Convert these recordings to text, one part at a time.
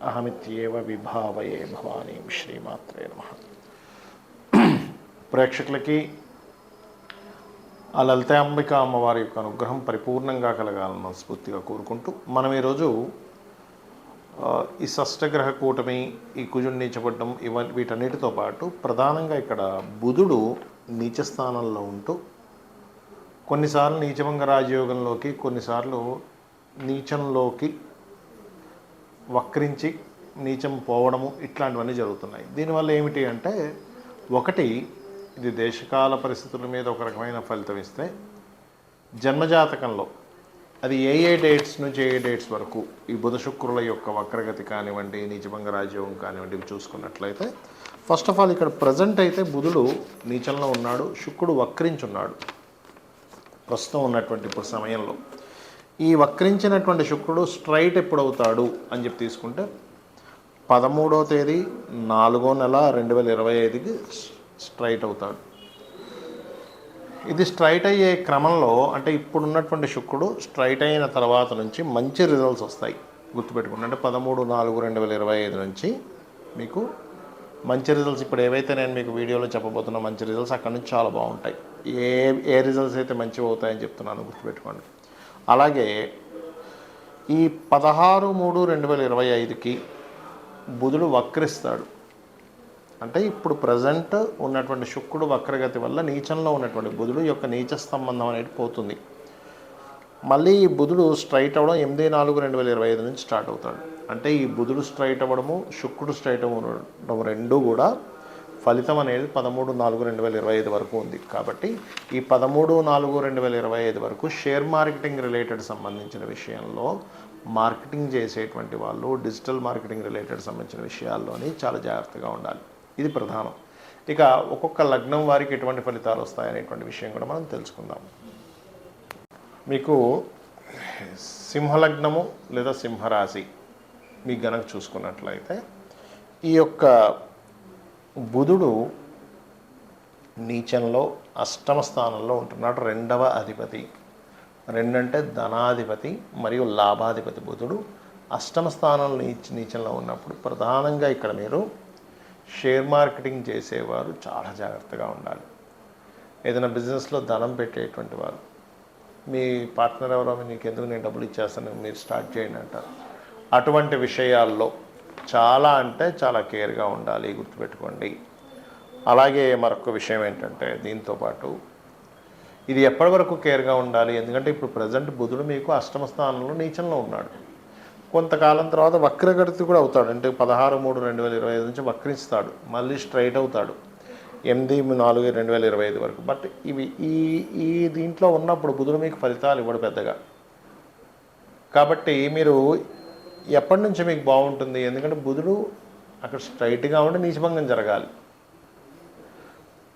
అహమిత్యేవ విభావయే భవానీ శ్రీమాత్రే నమ ప్రేక్షకులకి ఆ లలిత అంబిక అమ్మవారి యొక్క అనుగ్రహం పరిపూర్ణంగా కలగాలని మనస్ఫూర్తిగా కోరుకుంటూ మనం ఈరోజు ఈ షష్టగ్రహ కూటమి ఈ కుజుడు నీచపడ్డం ఇవ వీటన్నిటితో పాటు ప్రధానంగా ఇక్కడ బుధుడు నీచ స్థానంలో ఉంటూ కొన్నిసార్లు నీచభంగ రాజయోగంలోకి కొన్నిసార్లు నీచంలోకి వక్రించి నీచం పోవడము ఇట్లాంటివన్నీ జరుగుతున్నాయి. దీనివల్ల ఏమిటి అంటే ఒకటి ఇది దేశకాల పరిస్థితుల మీద ఒక రకమైన ఫలితం ఇస్తే జన్మజాతకంలో అది ఏ ఏ డేట్స్ నుంచి ఏ డేట్స్ వరకు ఈ బుధ శుక్రుల యొక్క వక్రగతి కానివ్వండి నీచభంగ రాజ్యోగం కానివ్వండి ఇవి చూసుకున్నట్లయితే ఫస్ట్ ఆఫ్ ఆల్ ఇక్కడ ప్రజెంట్ అయితే బుధుడు నీచంలో ఉన్నాడు శుక్రుడు వక్రించున్నాడు. ప్రస్తుతం ఉన్నటువంటి ఇప్పుడు సమయంలో. ఈ వక్రించినటువంటి శుక్రుడు స్ట్రైట్ ఎప్పుడు అవుతాడు అని చెప్పి తీసుకుంటే పదమూడో తేదీ నాలుగో నెల రెండు వేల ఇరవై ఐదుకి స్ట్రైట్ అవుతాడు. ఇది స్ట్రైట్ అయ్యే క్రమంలో అంటే ఇప్పుడు ఉన్నటువంటి శుక్రుడు స్ట్రైట్ అయిన తర్వాత నుంచి మంచి రిజల్ట్స్ వస్తాయి. గుర్తుపెట్టుకోండి అంటే పదమూడు నాలుగు రెండు వేల ఇరవై ఐదు నుంచి మీకు మంచి రిజల్ట్స్ ఇప్పుడు ఏవైతే నేను మీకు వీడియోలో చెప్పబోతున్న మంచి రిజల్ట్స్ అక్కడ నుంచి చాలా బాగుంటాయి. ఏ ఏ రిజల్ట్స్ అయితే మంచివి అవుతాయని చెప్తున్నాను గుర్తుపెట్టుకోండి. అలాగే ఈ పదహారు మూడు రెండు వేల ఇరవై ఐదుకి బుధుడు వక్రిస్తాడు. అంటే ఇప్పుడు ప్రజెంట్ ఉన్నటువంటి శుక్రుడు వక్రగతి వల్ల నీచంలో ఉన్నటువంటి బుధుడు యొక్క నీచ సంబంధం అనేది పోతుంది. మళ్ళీ ఈ బుధుడు స్ట్రైట్ అవ్వడం ఎనిమిది నాలుగు రెండు వేల ఇరవై ఐదు నుంచి స్టార్ట్ అవుతాడు. అంటే ఈ బుధుడు స్ట్రైట్ అవ్వడము శుక్రుడు స్ట్రైట్ అవ్వడం రెండు కూడా ఫలితం అనేది పదమూడు నాలుగు రెండు వేల ఇరవై ఐదు వరకు ఉంది. కాబట్టి ఈ పదమూడు నాలుగు రెండు వేల ఇరవై ఐదు వరకు షేర్ మార్కెటింగ్ రిలేటెడ్ సంబంధించిన విషయంలో మార్కెటింగ్ చేసేటువంటి వాళ్ళు డిజిటల్ మార్కెటింగ్ రిలేటెడ్ సంబంధించిన విషయాల్లోని చాలా జాగ్రత్తగా ఉండాలి. ఇది ప్రధానం. ఇక ఒక్కొక్క లగ్నం వారికి ఎటువంటి ఫలితాలు వస్తాయనేటువంటి విషయం కూడా మనం తెలుసుకుందాం. మీకు సింహలగ్నము లేదా సింహరాశి మీ గనక చూసుకున్నట్లయితే ఈ యొక్క బుధుడు నీచంలో అష్టమ స్థానంలో ఉంటున్నాడు రెండవ అధిపతి. రెండంటే ధనాధిపతి మరియు లాభాధిపతి బుధుడు అష్టమ స్థానంలో నీచంలో ఉన్నప్పుడు ప్రధానంగా ఇక్కడ మీరు షేర్ మార్కెటింగ్ చేసేవారు చాలా జాగ్రత్తగా ఉండాలి. ఏదైనా బిజినెస్లో ధనం పెట్టేటువంటి వారు మీ పార్ట్నర్ ఎవరో మీకు ఎందుకు నేను డబ్బులు ఇచ్చేస్తాను మీరు స్టార్ట్ చేయండి అంటారు. అటువంటి విషయాల్లో చాలా అంటే చాలా కేర్గా ఉండాలి గుర్తుపెట్టుకోండి. అలాగే మరొక విషయం ఏంటంటే దీంతో పాటు ఇది ఎప్పటి వరకు కేర్గా ఉండాలి? ఎందుకంటే ఇప్పుడు ప్రజెంట్ బుధుడు మీకు అష్టమ స్థానంలో నీచంలో ఉన్నాడు. కొంతకాలం తర్వాత వక్రగడితి కూడా అవుతాడు. అంటే పదహారు మూడు రెండు వేల ఇరవై ఐదు నుంచి వక్రిస్తాడు మళ్ళీ స్ట్రైట్ అవుతాడు. ఎనిమిది నాలుగు రెండు వేల ఇరవై ఐదు వరకు. బట్ ఇవి ఈ ఈ దీంట్లో ఉన్నప్పుడు బుధుడు మీకు ఫలితాలు ఇవ్వడు పెద్దగా. కాబట్టి మీరు ఎప్పటి నుంచి మీకు బాగుంటుంది? ఎందుకంటే బుధుడు అక్కడ స్ట్రైట్గా ఉండి నీచభంగం జరగాలి.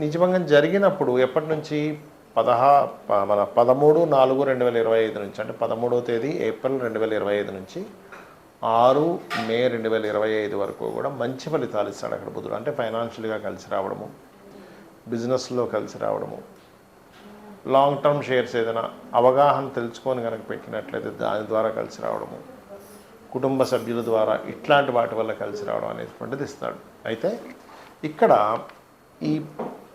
నిజభంగం జరిగినప్పుడు ఎప్పటి నుంచి? పదహా ప- మన పదమూడు నాలుగు రెండు వేల ఇరవై ఐదు నుంచి. అంటే పదమూడవ తేదీ ఏప్రిల్ రెండు వేల ఇరవై ఐదు నుంచి ఆరు మే రెండు వేల ఇరవై ఐదు వరకు కూడా మంచి ఫలితాలు ఇస్తాడు అక్కడ బుధుడు. అంటే ఫైనాన్షియల్గా కలిసి రావడము బిజినెస్లో కలిసి రావడము లాంగ్ టర్మ్ షేర్స్ ఏదైనా అవగాహన తెలుసుకొని కనుక పెట్టినట్లయితే దాని ద్వారా కలిసి రావడము. కుటుంబ సభ్యుల ద్వారా ఇట్లాంటి వాటి వల్ల కలిసి రావడం అనేటువంటిది ఇస్తాడు. అయితే ఇక్కడ ఈ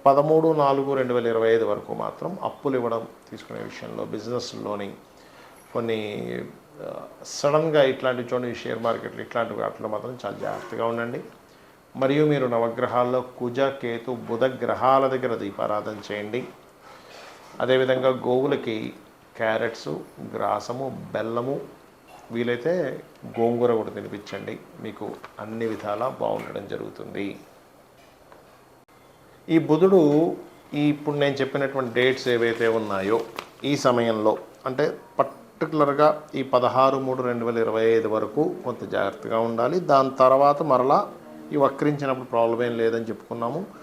పదమూడు నాలుగు రెండు వేల ఇరవై ఐదు వరకు మాత్రం అప్పులు ఇవ్వడం తీసుకునే విషయంలో బిజినెస్లోని కొన్ని సడన్గా ఇట్లాంటి చూడండి షేర్ మార్కెట్లు ఇట్లాంటి వాటిలో మాత్రం చాలా జాగ్రత్తగా ఉండండి. మరియు మీరు నవగ్రహాల్లో కుజ కేతు బుధ గ్రహాల దగ్గర దీపారాధన చేయండి. అదేవిధంగా గోవులకి క్యారెట్స్ గ్రాసము బెల్లము వీలైతే గోంగూర కూడా తినిపించండి. మీకు అన్ని విధాలా బాగుండడం జరుగుతుంది. ఈ బుధుడు ఈ ఇప్పుడు నేను చెప్పినటువంటి డేట్స్ ఏవైతే ఉన్నాయో ఈ సమయంలో అంటే పర్టికులర్గా ఈ పదహారు మూడు రెండు వేల ఇరవై ఐదు వరకు కొంత జాగ్రత్తగా ఉండాలి. దాని తర్వాత మరలా ఈ వక్రించినప్పుడు ప్రాబ్లం ఏం లేదని చెప్పుకున్నాము.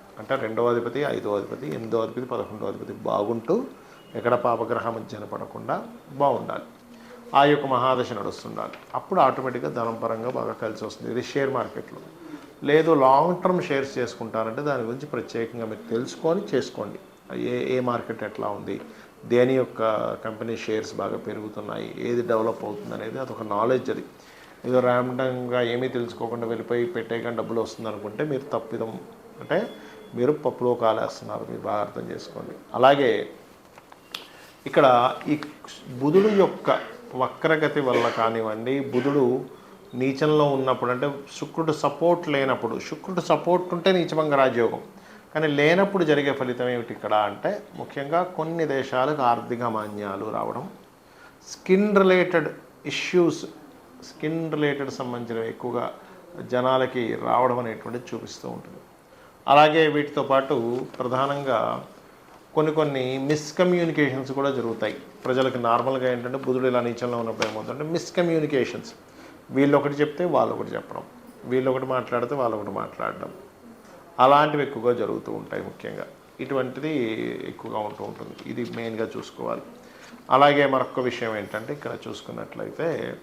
అంటే రెండవ అధిపతి ఐదవ అధిపతి ఎనిమిదో అధిపతి పదకొండో అధిపతి బాగుంటూ ఎక్కడ పాపగ్రహం మధ్యన పడకుండా బాగుండాలి. ఆ యొక్క మహాదశ నడుస్తుండాలి. అప్పుడు ఆటోమేటిక్గా ధనం పరంగా బాగా కలిసి వస్తుంది. ఇది షేర్ మార్కెట్లో. లేదు లాంగ్ టర్మ్ షేర్స్ చేసుకుంటారంటే దాని గురించి ప్రత్యేకంగా మీరు తెలుసుకొని చేసుకోండి. ఏ ఏ మార్కెట్ ఎట్లా ఉంది దేని యొక్క కంపెనీ షేర్స్ బాగా పెరుగుతున్నాయి ఏది డెవలప్ అవుతుంది అనేది అదొక నాలెడ్జ్ అది. ఏదో ర్యాండంగా ఏమీ తెలుసుకోకుండా వెళ్ళిపోయి పెట్టేయకుండా డబ్బులు వస్తుంది అనుకుంటే మీరు తప్పిదం అంటే మీరు పప్పులో కాలేస్తున్నారు మీరు బాగా అర్థం చేసుకోండి. అలాగే ఇక్కడ ఈ బుధుడు యొక్క వక్రగతి వల్ల కానివ్వండి బుధుడు నీచంలో ఉన్నప్పుడు అంటే శుక్రుడు సపోర్ట్ లేనప్పుడు శుక్రుడు సపోర్ట్ ఉంటే నీచభంగ రాజయోగం. కానీ లేనప్పుడు జరిగే ఫలితం ఏమిటి ఇక్కడ అంటే ముఖ్యంగా కొన్ని దేశాలకు ఆర్థిక మాన్యాలు రావడం skin related issues skin related సంబంధించినవి ఎక్కువగా జనాలకి రావడం అనేటువంటిది చూపిస్తూ ఉంటుంది. అలాగే వీటితో పాటు ప్రధానంగా కొన్ని కొన్ని మిస్కమ్యూనికేషన్స్ కూడా జరుగుతాయి. ప్రజలకు నార్మల్గా ఏంటంటే బుధుడు ఇలా నీచంలో ఉన్నప్పుడు ఏమవుతుందంటే మిస్కమ్యూనికేషన్స్ వీళ్ళు ఒకటి చెప్తే వాళ్ళు ఒకటి చెప్పడం. వీళ్ళు ఒకటి మాట్లాడితే వాళ్ళు ఒకటి మాట్లాడడం. అలాంటివి ఎక్కువగా జరుగుతూ ఉంటాయి ముఖ్యంగా. ఇటువంటిది ఎక్కువగా ఉంటూ ఉంటుంది. ఇది మెయిన్గా చూసుకోవాలి. అలాగే మరొక విషయం ఏంటంటే ఇక్కడ చూసుకున్నట్లయితే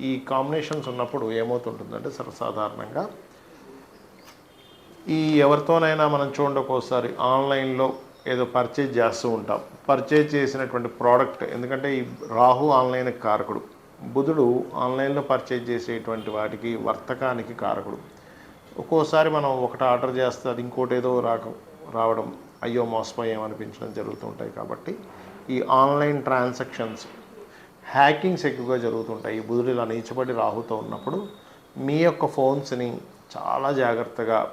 ఈ కాంబినేషన్స్ ఉన్నప్పుడు ఏమవుతుంటుందంటే సర్వసాధారణంగా ఈ ఎవరితోనైనా మనం చూడండి ఒక్కోసారి ఆన్లైన్లో ఏదో పర్చేజ్ చేస్తూ ఉంటాం. పర్చేజ్ చేసినటువంటి ప్రోడక్ట్ ఎందుకంటే ఈ రాహు ఆన్లైన్ కారకుడు. బుధుడు ఆన్లైన్లో పర్చేజ్ చేసేటువంటి వాటికి వర్తకానికి కారకుడు. ఒక్కోసారి మనం ఒకటి ఆర్డర్ చేస్తే అది ఇంకోటి ఏదో రాక రావడం అయ్యో మోసపోయామనిపించడం జరుగుతుంటాయి కాబట్టి ఈ ఆన్లైన్ ట్రాన్సాక్షన్స్ హ్యాకింగ్స్ ఎక్కువగా జరుగుతుంటాయి. ఈ బుధుడు ఇలా నీచబడి రాహుతో ఉన్నప్పుడు మీ యొక్క ఫోన్స్ని చాలా జాగ్రత్తగా